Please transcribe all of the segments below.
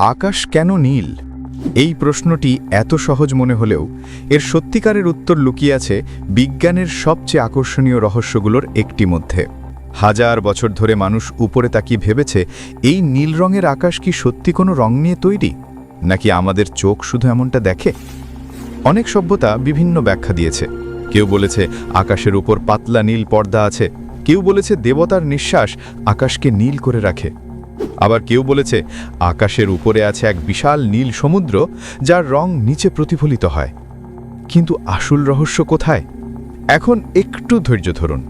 আকাশ কেন নীল? এই প্রশ্নটি এত সহজ মনে হলেও এর সত্যিকারের উত্তর লুকিয়ে আছে বিজ্ঞানের সবচেয়ে আকর্ষণীয় রহস্যগুলোর একটি মধ্যে। হাজার বছর ধরে মানুষ উপরে তাকিয়ে ভেবেছে, এই নীল রঙের আকাশ কি সত্যি কোনো রং নিয়ে তৈরি? নাকি আমাদের চোখ শুধু এমনটা দেখে? অনেক সভ্যতা বিভিন্ন ব্যাখ্যা দিয়েছে। কেউ বলেছে, আকাশের উপর পাতলা নীল পর্দা আছে। কেউ বলেছে, দেবতার নিঃশ্বাস আকাশকে নীল করে রাখে। আবার কেউ বলেছে, আকাশের উপরে আছে এক বিশাল নীল সমুদ্র, যার রং নিচে প্রতিফলিত হয়। কিন্তু আসল রহস্য কোথায়? এখন একটু ধৈর্য ধরুন।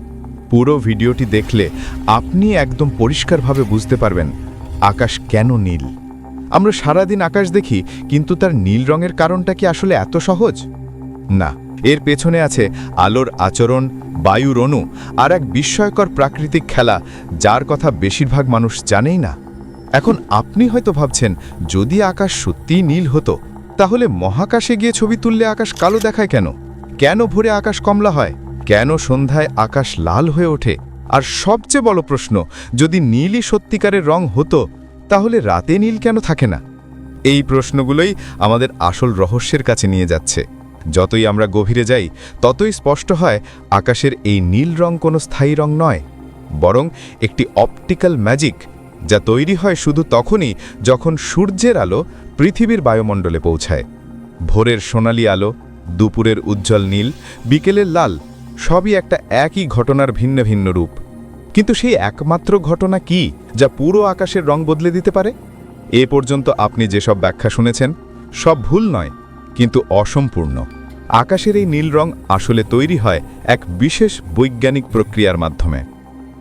পুরো ভিডিওটি দেখলে আপনি একদম পরিষ্কারভাবে বুঝতে পারবেন, আকাশ কেন নীল? আমরা সারাদিন আকাশ দেখি, কিন্তু তার নীল রঙের কারণটা কি আসলে এত সহজ? না এর পেছনে আছে আলোর আচরণ বায়ুর অণু আর এক বিস্ময়কর প্রাকৃতিক খেলা, যার কথা বেশিরভাগ মানুষ জানেই না। এখন আপনি হয়তো ভাবছেন, যদি আকাশ সত্যিই নীল হতো, তাহলে মহাকাশে গিয়ে ছবি তুললে আকাশ কালো দেখায় কেন? কেন ভোরে আকাশ কমলা হয়? কেন সন্ধ্যায় আকাশ লাল হয়ে ওঠে? আর সবচেয়ে বড় প্রশ্ন, যদি নীলই সত্যিকারের রং হতো, তাহলে রাতে নীল কেন থাকে না? এই প্রশ্নগুলোই আমাদের আসল রহস্যের কাছে নিয়ে যাচ্ছে। যতই আমরা গভীরে যাই, ততই স্পষ্ট হয় আকাশের এই নীল রং কোনো স্থায়ী রং নয়, বরং একটি অপটিক্যাল ম্যাজিক যা তৈরি হয় শুধু তখনই যখন সূর্যের আলো পৃথিবীর বায়ুমণ্ডলে পৌঁছায়। ভোরের সোনালি আলো, দুপুরের উজ্জ্বল নীল, বিকেলের লাল, সবই একটা একই ঘটনার ভিন্ন ভিন্ন রূপ। কিন্তু সেই একমাত্র ঘটনা কি যা পুরো আকাশের রং বদলে দিতে পারে? এ পর্যন্ত আপনি যেসব ব্যাখ্যা শুনেছেন, সব ভুল নয়। কিন্তু অসম্পূর্ণ। আকাশের এই নীল রং আসলে তৈরি হয় এক বিশেষ বৈজ্ঞানিক প্রক্রিয়ার মাধ্যমে।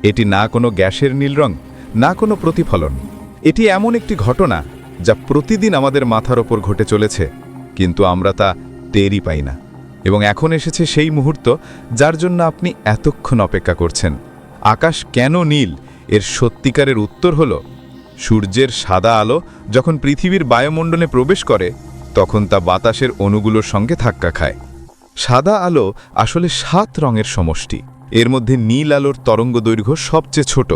এটি না কোনো গ্যাসের নীল রং, না কোনো প্রতিফলন। এটি এমন একটি ঘটনা যা প্রতিদিন আমাদের মাথার ওপর ঘটে চলেছে, কিন্তু আমরা তা টেরই পাই না। এবং এখন এসেছে সেই মুহূর্ত যার জন্য আপনি এতক্ষণ অপেক্ষা করছেন। আকাশ কেন নীল? এর সত্যিকারের উত্তর হল, সূর্যের সাদা আলো যখন পৃথিবীর বায়ুমণ্ডলে প্রবেশ করে তখন তা বাতাসের অণুগুলোর সঙ্গে ধাক্কা খায়। সাদা আলো আসলে সাত রঙের সমষ্টি। এর মধ্যে নীল আলোর তরঙ্গ দৈর্ঘ্য সবচেয়ে ছোট।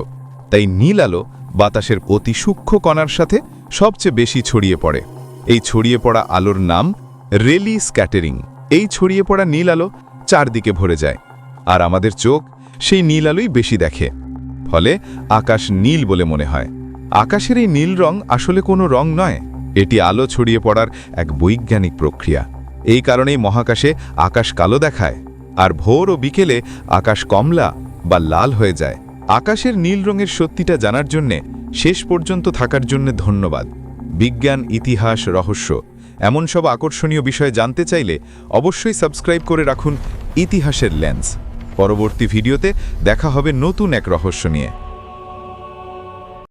তাই নীল আলো বাতাসের অতি সূক্ষ্ম কণার সাথে সবচেয়ে বেশি ছড়িয়ে পড়ে। এই ছড়িয়ে পড়া আলোর নাম রেলি স্ক্যাটারিং। এই ছড়িয়ে পড়া নীল আলো চারদিকে ভরে যায়। আর আমাদের চোখ সেই নীল আলোই বেশি দেখে। ফলে আকাশ নীল বলে মনে হয়। আকাশের এই নীল রং আসলে কোনো রং নয়। এটি আলো ছড়িয়ে পড়ার এক বৈজ্ঞানিক প্রক্রিয়া। এই কারণেই মহাকাশে আকাশ কালো দেখায়, আর ভোর ও বিকেলে আকাশ কমলা বা লাল হয়ে যায়। আকাশের নীল রঙের সত্যিটা জানার জন্যে শেষ পর্যন্ত থাকার জন্য ধন্যবাদ। বিজ্ঞান, ইতিহাস, রহস্য এমন সব আকর্ষণীয় বিষয়ে জানতে চাইলে অবশ্যই সাবস্ক্রাইব করে রাখুন ইতিহাসের লেন্স। পরবর্তী ভিডিওতে দেখা হবে নতুন এক রহস্য নিয়ে।